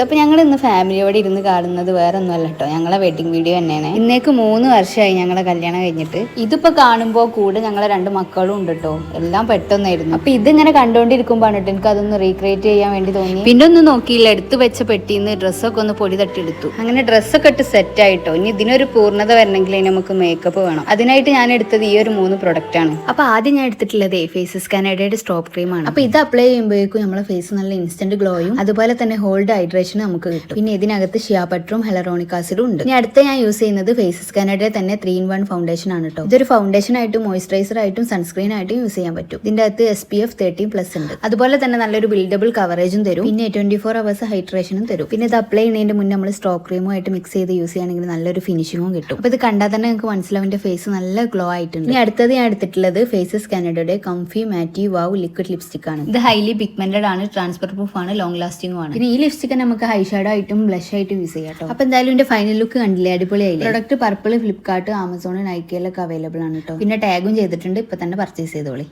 അപ്പൊ ഞങ്ങൾ ഇന്ന് ഫാമിലിയോടെ ഇരുന്ന് കാണുന്നത് വേറെ ഒന്നുമല്ല കേട്ടോ ഞങ്ങളെ വെഡിങ് വീഡിയോ തന്നെയാണ്. ഇന്നേക്ക് മൂന്ന് വർഷമായി ഞങ്ങളെ കല്യാണം കഴിഞ്ഞിട്ട്. ഇതിപ്പോ കാണുമ്പോൾ കൂടെ ഞങ്ങളെ രണ്ട് മക്കളും ഉണ്ട് കേട്ടോ എല്ലാം പെട്ടെന്നായിരുന്നു. അപ്പൊ ഇതിങ്ങനെ കണ്ടോണ്ടിരിക്കുമ്പോഴാണ് കേട്ടോ എനിക്ക് അതൊന്ന് റീക്രിയേറ്റ് ചെയ്യാൻ വേണ്ടി തോന്നി. പിന്നെ ഒന്ന് നോക്കിയില്ല എടുത്തു വെച്ച പെട്ടിന്ന് ഡ്രസ്സൊക്കെ ഒന്ന് പൊടി തട്ടിയെടുത്തു. അങ്ങനെ ഡ്രസ്സൊക്കെ ഇട്ട് സെറ്റ് ആയിട്ടോ. ഇനി ഇതിനൊരു പൂർണത വരണമെങ്കിൽ നമുക്ക് മേക്കപ്പ് വേണം. അതിനായിട്ട് ഞാൻ എടുത്തത് ഈ ഒരു മൂന്ന് പ്രൊഡക്റ്റ് ആണ്. അപ്പൊ ആദ്യം ഞാൻ എടുത്തിട്ടുള്ളത് കാനഡയുടെ സ്റ്റോപ്പ് ക്രീം ആണ്. അപ്പൊ ഇത് അപ്ലൈ ചെയ്യുമ്പോഴേക്കും നമ്മളെ ഫേസ് നല്ല ഇൻസ്റ്റന്റ് ഗ്ലോയും അതുപോലെ തന്നെ ഹോൾഡ് ഹൈഡ്രേഷൻ നമുക്ക് കിട്ടും. പിന്നെ ഇതിനകത്ത് ഷിയാപട്ടറും ഹെലറോണിക് ആസിഡും ഉണ്ട്. ഇനി അടുത്ത ഞാൻ യൂസ് ചെയ്യുന്നത് ഫേസ് കാനഡയുടെ തന്നെ ത്രീ ഇൻ വൺ ഫൗണ്ടേഷൻ ആണ് കേട്ടോ ഇതൊരു ഫൗണ്ടേഷൻ ആയിട്ടും മോയിസ്ചറൈസർ ആയിട്ടും സൺസ്ക്രീൻ ആയിട്ടും യൂസ് ചെയ്യാൻ പറ്റും. ഇതിന്റെ അകത്ത് S P F thirteen plus ഉണ്ട്. അതുപോലെ തന്നെ നല്ലൊരു ബിൽഡബിൾ കവറേജും തരും. പിന്നെ ട്വന്റി ഫോർ അവേഴ്സ് ഹൈഡ്രേഷനും തരും. പിന്നെ ഇത് അപ്ലൈ ചെയ്യുന്നതിന്റെ മുന്നേ നമ്മൾ സ്റ്റോക്ക് ക്രീമുമായിട്ട് മിക്സ് ചെയ്ത് യൂസ് ചെയ്യുകയാണെങ്കിൽ നല്ലൊരു ഫിനിഷിംഗും കിട്ടും. അപ്പൊ ഇത് കണ്ടാൽ തന്നെ നിങ്ങൾക്ക് മനസ്സിലാവും ഫേസ് നല്ല ഗ്ലോ ആയിട്ടുണ്ട്. ഇനി അടുത്തത് ഞാൻ എടുത്തിട്ടുള്ളത് ഫേസസ് കാനഡയുടെ കംഫി മാറ്റി വാവ് ലിക്വിഡ് ലിപ്സ്റ്റിക് ആണ്. ഇത് ഹൈലി പിഗ്മെന്റഡ് ആണ് ട്രാൻസ്ഫർ പ്രൂഫ് ആണ് ലോങ് ലാസ്റ്റിംഗ് ആണ്. പിന്നെ ഈ ലിപ്സ്റ്റിക് നമുക്ക് ഹൈ ഷാഡോ ആയിട്ടും ബ്ലഷ് ആയിട്ടും യൂസ് ചെയ്യാം കേട്ടോ അപ്പൊ എന്തായാലും എന്റെ ഫൈനൽ ലുക്ക് കണ്ടില്ലേ? അടിപൊളിയായില്ലേ? പ്രൊഡക്റ്റ് പർപ്പിൾ ഫ്ലിപ്കാർട്ട് ആമസോൺ നൈക്കയിലൊക്കെ അവൈലബിൾ ആണ് കേട്ടോ പിന്നെ ടാഗും ചെയ്തിട്ടുണ്ട്. ഇപ്പൊ തന്നെ പർച്ചേസ് ചെയ്തോളി.